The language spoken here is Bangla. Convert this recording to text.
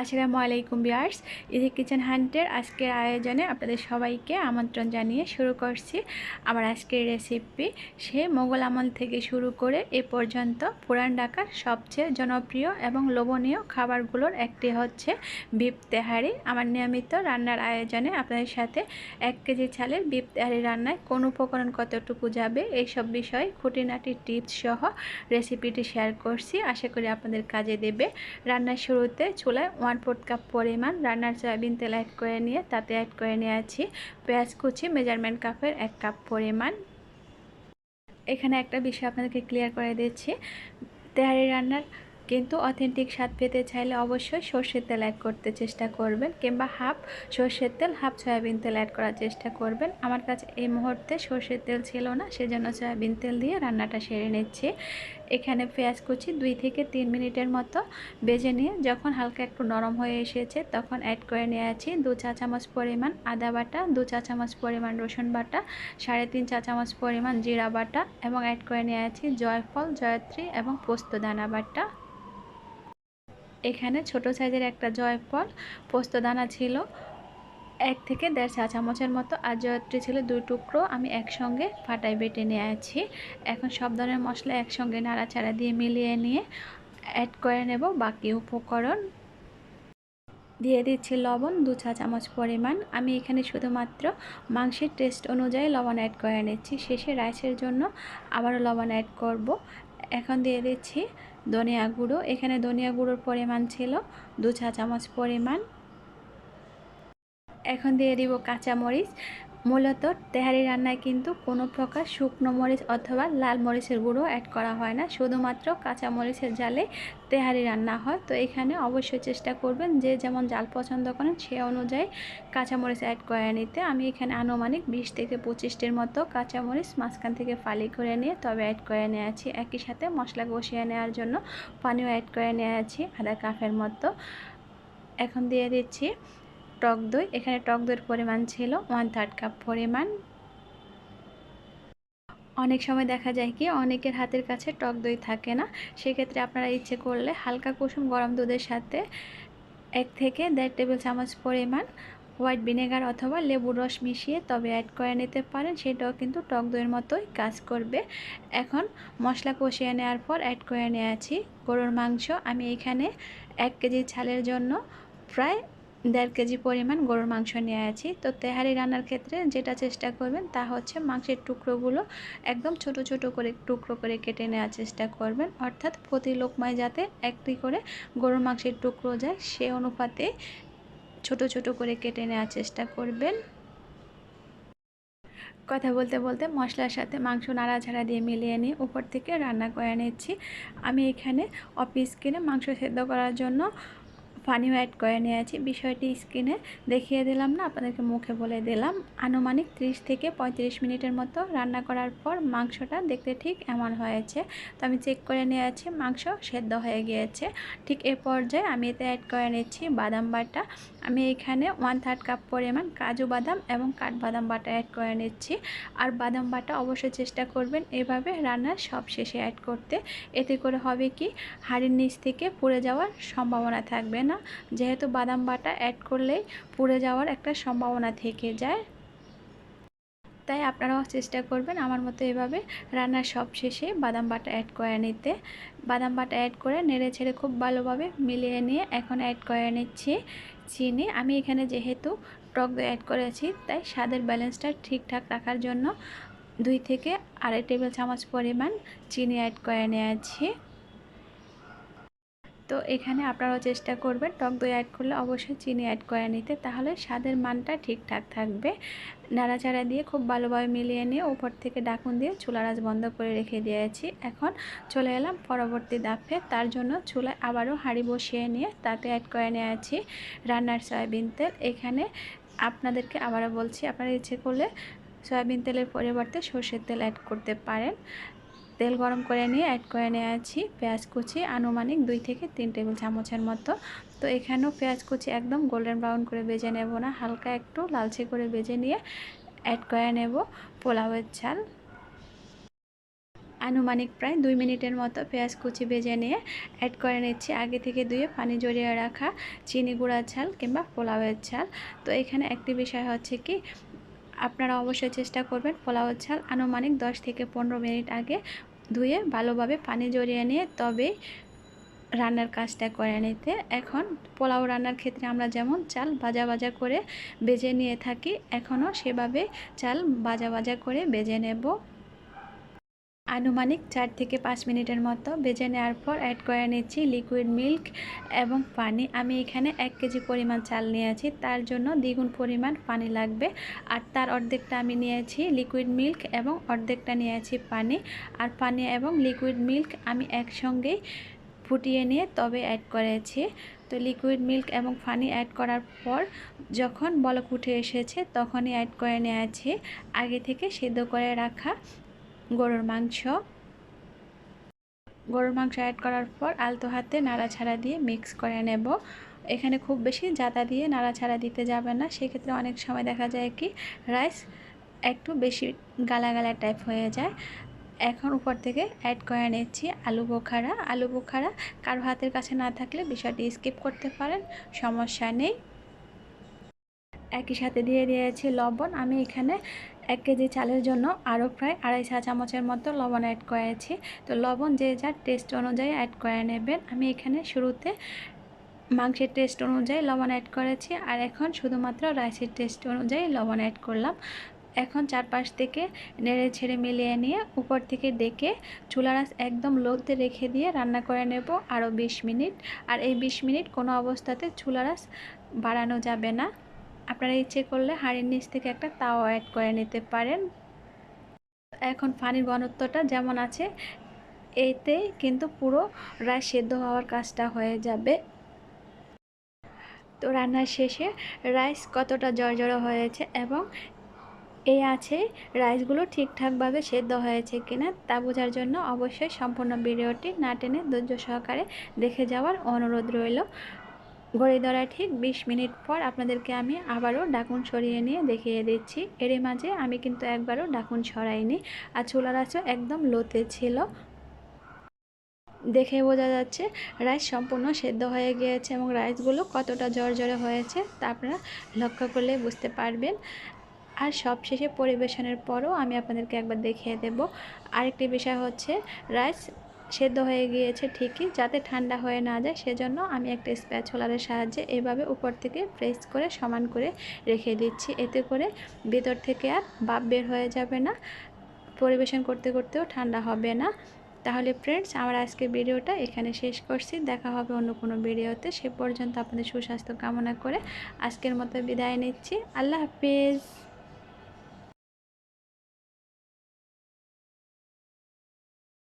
আসসালামু আলাইকুম বিয়ার্স ইজি কিচেন হান্টের আজকের আয়োজনে আপনাদের সবাইকে আমন্ত্রণ জানিয়ে শুরু করছি। আমার আজকের রেসিপি সে মোগল আমল থেকে শুরু করে এ পর্যন্ত পুরান ঢাকার সবচেয়ে জনপ্রিয় এবং লোভনীয় খাবারগুলোর একটি হচ্ছে বিপ তেহারি। আমার নিয়মিত রান্নার আয়োজনে আপনাদের সাথে এক কেজি চালের বিপ তেহারি রান্নায় কোন উপকরণ কতটুকু যাবে, এইসব বিষয়ে খুঁটিনাটি টিপস সহ রেসিপিটি শেয়ার করছি। আশা করি আপনাদের কাজে দেবে। রান্নার শুরুতে চুলায় ওয়ান ফোর্থ কাপ পরিমাণ রান্নার সয়াবিন তেল অ্যাড করে নিয়ে, তাতে অ্যাড করে নিয়েছি পেঁয়াজ কুচি মেজারমেন্ট কাপের এক কাপ পরিমাণ। এখানে একটা বিষয় আপনাদেরকে ক্লিয়ার করে দিচ্ছি। তেহারি রান্নার কিন্তু অথেন্টিক স্বাদ পেতে চাইলে অবশ্যই সর্ষের তেল অ্যাড করতে চেষ্টা করবেন কিংবা হাফ সর্ষের তেল হাফ সয়াবিন তেল অ্যাড করার চেষ্টা করবেন। আমার কাছে এই মুহূর্তে সর্ষের তেল ছিল না, সেজন্য সয়াবিন তেল দিয়ে রান্নাটা সেরে নিচ্ছি। এখানে পেঁয়াজ কুচি দুই থেকে তিন মিনিটের মতো বেজে নিয়ে যখন হালকা একটু নরম হয়ে এসেছে তখন অ্যাড করে নিয়ে আছি দু চা চামচ পরিমাণ আদা বাটা, দু চা চামচ পরিমাণ রসুন বাটা, সাড়ে তিন চা চামচ পরিমাণ জিরা বাটা এবং অ্যাড করে নিয়ে আছি জয়ফল, জয়ত্রী এবং পোস্ত দানা বাটা। এখানে ছোট সাইজের একটা জয়ফল পোস্তদানা ছিল এক থেকে দেড় চা চামচের মতো আর জয়ত্রী ছিল দুই টুকরো। আমি একসঙ্গে ফাটাই বেটে নিয়ে আছি। এখন সব ধরনের মশলা একসঙ্গে নাড়াচাড়া দিয়ে মিলিয়ে নিয়ে অ্যাড করে নেব বাকি উপকরণ। দিয়ে দিচ্ছি লবণ, দু চা চামচ পরিমাণ। আমি এখানে শুধুমাত্র মাংসের টেস্ট অনুযায়ী লবণ অ্যাড করে নিচ্ছি। শেষে রাইসের জন্য আবারও লবণ অ্যাড করব। এখন দিয়ে দিচ্ছি ধনিয়া গুঁড়ো। এখানে ধনিয়া গুঁড়োর পরিমাণ ছিল দু চা চামচ পরিমাণ। এখন দিয়ে দিব কাঁচামরিচ। মূলত তেহারি রান্নায় কিন্তু কোনো প্রকার শুকনো মরিচ অথবা লাল মরিচের গুঁড়ো অ্যাড করা হয় না। শুধুমাত্র কাঁচা মরিচের জালে তেহারি রান্না হয়। তো এখানে অবশ্যই চেষ্টা করবেন যে যেমন জাল পছন্দ করেন সে অনুযায়ী কাঁচামরিচ অ্যাড করে নিতে। আমি এখানে আনুমানিক বিশ থেকে পঁচিশটির মতো কাঁচামরিচ মাঝখান থেকে ফালি করে নিয়ে তবে অ্যাড করে নিয়ে আছি। একই সাথে মশলা কষিয়ে নেওয়ার জন্য পানিও অ্যাড করে নিয়ে আছি, আধা কাপের মতো। এখন দিয়ে দিচ্ছি টক দই। এখানে টক দইয়ের পরিমাণ ছিল ওয়ান থার্ড কাপ পরিমাণ। অনেক সময় দেখা যায় কি, অনেকের হাতের কাছে টক দই থাকে না। সেক্ষেত্রে আপনারা ইচ্ছে করলে হালকা কুসুম গরম দুধের সাথে এক থেকে দেড় টেবিল চামচ পরিমাণ হোয়াইট ভিনেগার অথবা লেবুর রস মিশিয়ে তবে অ্যাড করে নিতে পারেন। সেটাও কিন্তু টক দইয়ের মতোই কাজ করবে। এখন মশলা কষিয়ে নেওয়ার পর অ্যাড করে নিয়েছি গরুর মাংস। আমি এখানে এক কেজি ছালের জন্য প্রায় দেড় কেজি পরিমাণ গরুর মাংস নিয়ে আছি। তো তেহারি রান্নার ক্ষেত্রে যেটা চেষ্টা করবেন তা হচ্ছে মাংসের টুকরোগুলো একদম ছোট ছোট করে টুকরো করে কেটে নেওয়ার চেষ্টা করবেন। অর্থাৎ প্রতি লোকমায় যাতে একটি করে গরুর মাংসের টুকরো যায়, সে অনুপাতে ছোট ছোট করে কেটে নেওয়ার চেষ্টা করবেন। কথা বলতে বলতে মশলার সাথে মাংস নাড়াঝাড়া দিয়ে মিলিয়ে নিয়ে উপর থেকে রান্না করে নিচ্ছি। আমি এখানে অফিস কিনে মাংস সেদ্ধ করার জন্য পানিও অ্যাড করে নিয়েছি। বিষয়টি স্ক্রিনে দেখিয়ে দিলাম না, আপনাদেরকে মুখে বলে দিলাম। আনুমানিক 30 থেকে 35 মিনিটের মতো রান্না করার পর মাংসটা দেখতে ঠিক এমন হয়েছে। তো আমি চেক করে নিয়েছি, মাংস সেদ্ধ হয়ে গিয়েছে। ঠিক এ পর্যায়ে আমি এতে অ্যাড করে নিচ্ছি বাদাম বাটা। আমি এখানে ওয়ান থার্ড কাপ পরিমাণ কাজু বাদাম এবং কাঠবাদাম বাটা অ্যাড করে নিচ্ছি। আর বাদাম বাটা অবশ্যই চেষ্টা করবেন এভাবে রান্নার সব শেষে অ্যাড করতে। এতে করে হবে কি? হাড়ির নিচ থেকে পুড়ে যাওয়ার সম্ভাবনা থাকবে না। যেহেতু বাদাম বাটা অ্যাড করলেই পুড়ে যাওয়ার একটা সম্ভাবনা থেকে যায়। তাই আপনারাও চেষ্টা করবেন আমার মতো এভাবে রান্নার সব শেষে বাদাম বাটা অ্যাড করে নিতে। বাদাম বাটা অ্যাড করে নেড়ে ছেড়ে খুব ভালোভাবে মিলিয়ে নিয়ে এখন অ্যাড করে নিচ্ছি চিনি। আমি এখানে যেহেতু টক দই অ্যাড করেছি, তাই স্বাদের ব্যালেন্সটা ঠিকঠাক রাখার জন্য দুই থেকে আড়াই টেবিল চামচ পরিমাণ চিনি অ্যাড করে নিয়েছি। তো এখানে আপনারাও চেষ্টা করবেন টক দই অ্যাড করলে অবশ্যই চিনি অ্যাড করে নিতে। তাহলে স্বাদের মানটা ঠিকঠাক থাকবে। নাড়াচাড়া দিয়ে খুব ভালোভাবে মিলিয়ে নিয়ে উপর থেকে ডাকুন দিয়ে চুলা রাজ বন্ধ করে রেখে দিয়েছি। এখন চলে এলাম পরবর্তী দাফে তার জন্য চুলায় আবারও হাঁড়ি বসিয়ে নিয়ে তাতে অ্যাড করে নিয়েছি রান্নার সয়াবিন তেল। এখানে আপনাদেরকে আবারও বলছি, আপনারা ইচ্ছে করলে সয়াবিন তেলের পরিবর্তে সর্ষের তেল অ্যাড করতে পারেন। তেল গরম করে নিয়ে অ্যাড করে নিয়েছি পেঁয়াজ কুচি, আনুমানিক দুই থেকে তিন টেবিল চামচের মতো। তো এখানেও পেঁয়াজ কুচি একদম গোল্ডেন ব্রাউন করে বেজে নেব না, হালকা একটু লালচে করে বেজে নিয়ে অ্যাড করে নেব পোলাওয়ের চাল আনুমানিক প্রায় দুই মিনিটের মতো পেঁয়াজ কুচি ভেজে নিয়ে অ্যাড করে নিচ্ছি। আগে থেকে ধুয়ে পানি জড়িয়ে রাখা চিনি গুঁড়ার ঝাল কিংবা পোলাওয়ের ঝাল। তো এখানে একটি বিষয় হচ্ছে কি আপনারা অবশ্যই চেষ্টা করবেন পোলাও ঝাল আনুমানিক দশ থেকে পনেরো মিনিট আগে ধুয়ে ভালোভাবে পানি জড়িয়ে নিয়ে তবে রান্নার কাজটা করে নিতে। এখন পোলাও রান্নার ক্ষেত্রে আমরা যেমন চাল ভাজা ভাজা করে বেজে নিয়ে থাকি, এখনও সেভাবে চাল ভাজা ভাজা করে বেজে নেব। আনুমানিক চার থেকে পাঁচ মিনিটের মতো বেজে নেওয়ার পর অ্যাড করে নিচ্ছি লিকুইড মিল্ক এবং পানি। আমি এখানে এক কেজি পরিমাণ চাল নিয়েছি, তার জন্য দ্বিগুণ পরিমাণ পানি লাগবে। আর তার অর্ধেকটা আমি নিয়েছি লিকুইড মিল্ক এবং অর্ধেকটা নিয়েছি পানি। আর পানি এবং লিকুইড মিল্ক আমি একসঙ্গেই ফুটিয়ে নিয়ে তবে অ্যাড করেছি। তো লিকুইড মিল্ক এবং পানি অ্যাড করার পর যখন বলক উঠে এসেছে, তখনই অ্যাড করে নিয়েছি। আগে থেকে সিদ্ধ করে রাখা গরুর মাংস। গরুর মাংস অ্যাড করার পর আলতো হাতে নাড়াছাড়া দিয়ে মিক্স করে নেব। এখানে খুব বেশি জাতা দিয়ে নাড়াছাড়া দিতে যাবে না। সেক্ষেত্রে অনেক সময় দেখা যায় কি রাইস একটু বেশি গালা গালা টাইপ হয়ে যায়। এখন উপর থেকে অ্যাড করে নিচ্ছি আলু বোখারা। আলু বোখারা কারও হাতের কাছে না থাকলে বিষয়টি স্কিপ করতে পারেন, সমস্যা নেই। একই সাথে দিয়ে দিয়েছি লবণ। আমি এখানে এক কেজি চালের জন্য আরও প্রায় আড়াই চা চামচের মতো লবণ অ্যাড করেছি। তো লবণ যে যার টেস্ট অনুযায়ী অ্যাড করে নেবেন। আমি এখানে শুরুতে মাংসের টেস্ট অনুযায়ী লবণ অ্যাড করেছি আর এখন শুধুমাত্র রাইসের টেস্ট অনুযায়ী লবণ অ্যাড করলাম। এখন চারপাশ থেকে নেড়ে ছেড়ে মিলিয়ে নিয়ে উপর থেকে ডেকে চুলারাস একদম লোতে রেখে দিয়ে রান্না করে নেব আরও বিশ মিনিট। আর এই বিশ মিনিট কোনো অবস্থাতে চুলারাস বাড়ানো যাবে না। আপনারা ইচ্ছে করলে হাঁড়ির নিচ থেকে একটা তাও অ্যাড করে নিতে পারেন। এখন পানির ঘনত্বটা যেমন আছে, এতে কিন্তু পুরো রাইস সেদ্ধ হওয়ার কাজটা হয়ে যাবে। তো রান্নার শেষে রাইস কতটা জড়জড়ো হয়েছে এবং এই আছে রাইসগুলো ঠিকঠাকভাবে সেদ্ধ হয়েছে কিনা তা বোঝার জন্য অবশ্যই সম্পূর্ণ ভিডিওটি না টেনে ধৈর্য সহকারে দেখে যাওয়ার অনুরোধ রইল। গড়ে ধরা ঠিক ২০ মিনিট পর আপনাদেরকে আমি আবারও ডাকুন সরিয়ে নিয়ে দেখিয়ে দিচ্ছি। এর মাঝে আমি কিন্তু একবারও ডাকুন সরাইনি আর চুলার আঁচও একদম লোতে ছিল। দেখে বোঝা যাচ্ছে রাইস সম্পূর্ণ সেদ্ধ হয়ে গিয়েছে এবং রাইসগুলো কতটা জড়জড়ে হয়েছে তা আপনারা লক্ষ্য করলে বুঝতে পারবেন। আর সব শেষে পরিবেশনের পরও আমি আপনাদেরকে একবার দেখিয়ে দেব। আরেকটি বিষয় হচ্ছে রাইস সেদ্ধ হয়ে গিয়েছে ঠিকই, যাতে ঠান্ডা হয়ে না যায়, সেজন্য আমি একটা স্প্যাচুলারের সাহায্যে এভাবে উপর থেকে প্রেস করে সমান করে রেখে দিচ্ছি। এতে করে ভেতর থেকে আর বাপ বের হয়ে যাবে না, পরিবেশন করতে করতেও ঠান্ডা হবে না। তাহলে ফ্রেন্ডস আমার আজকের ভিডিওটা এখানে শেষ করছি। দেখা হবে অন্য কোনো ভিডিওতে। সে পর্যন্ত আপনাদের সুস্বাস্থ্য কামনা করে আজকের মতো বিদায় নিচ্ছি। আল্লাহ হাফিজ।